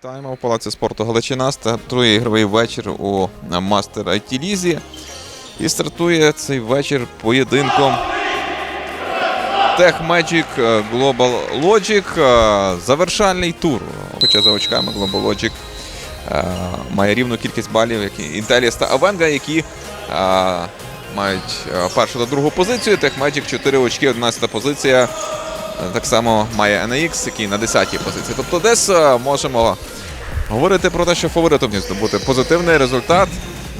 Вітаємо у Палаці спорту Галичина. Стартує ігровий вечір у Мастер IT Лізі. І стартує цей вечір поєдинком Tech Magic е, Global Logic. е, Завершальний тур. Хоча за очками Global Logic е, має рівну кількість балів, як і Intellias та Avenga, які мають першу та другу позицію. Tech Magic 4 очки, 11 позиція. Е, Так само має NX, який на 10-й позиції. Тобто десь е, можемо говорити про те, що фаворитом здобути позитивний результат.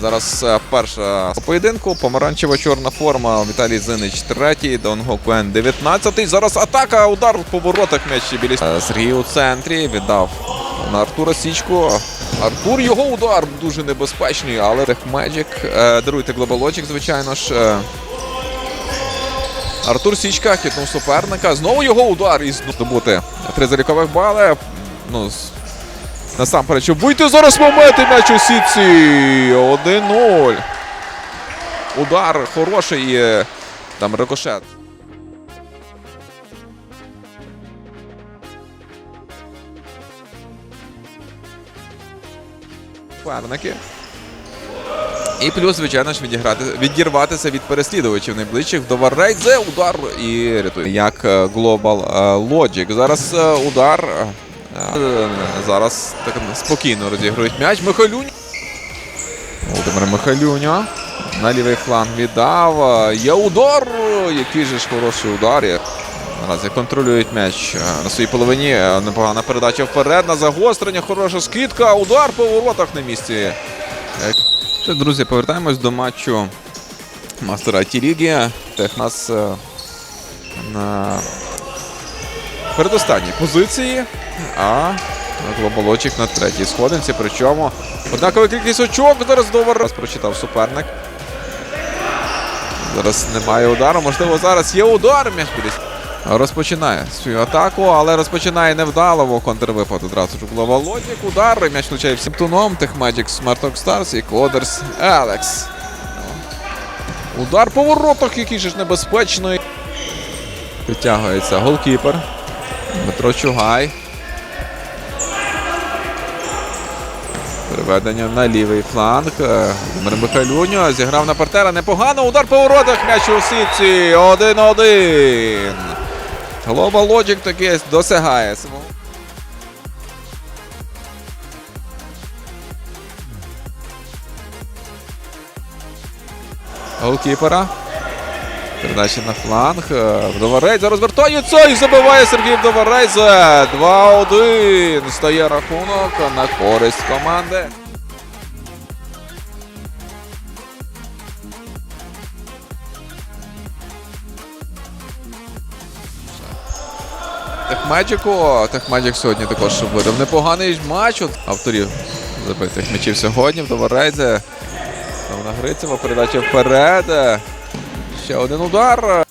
Зараз е, перша поєдинку. Помаранчева чорна форма. Віталій Зинич третій, Донго Куен 19-й. Зараз атака, удар по воротах м'ячі білі. Е, Сергій у центрі віддав на Артура Січку. Артур його удар дуже небезпечний, але Техмеджик. Даруйте Глобалочик, звичайно ж. Артур Січка хитнув суперника. Знову його удар і здобути три залікових бали. Ну, насамперед, щоб вийти зараз моменти м'яч у сітці. 1-0. Удар хороший. і, Там рикошет. Суперники. І плюс, звичайно ж, відіграти, відірватися від переслідувачів найближчих до Варрейдзе. Удар і рятує. Як е, Global е, Logic. Зараз е, удар. Зараз так спокійно розігрують м'яч. Михайлюнь. Володимир Михайлюня. На лівий фланг віддав. Є удар. Який же ж хороший удар. Наразі контролюють м'яч на своїй половині. Непогана передача вперед. На загострення. Хороша скидка. Удар по воротах на місці. Що, друзі, повертаємось до матчу Мастера ліги. Технас е, на передостанній позиції, а Глобалочик на третій сходинці. Причому однакова кількість очок зараз до Раз прочитав суперник. Зараз немає удару. Можливо, зараз є удар. М'яч кудись. Розпочинає свою атаку, але розпочинає невдало, бо контрвипад одразу ж у Глобалочик. Удар. М'яч влучає всім туном. Техмаджик Смарток Старс і Кодерс Елекс. Удар по воротах, який же ж небезпечний. Підтягується голкіпер. Дмитро Чугай. Переведення на лівий фланг. Володимир Михайлюньо зіграв на партера. Непогано. Удар по воротах. М'яч у сітці. 1-1. Global Logic таки досягає свого. Голкіпера. Передача на фланг. Е, Вдоварейзе розвертається і забиває Сергій Вдоварейзе. 2-1. Стає рахунок на користь команди. Техмеджику. Техмеджик сьогодні також видав непоганий матч. От авторів забитих м'ячів сьогодні. Вдоварейзе. Там на Грицева передача вперед. Ще один удар.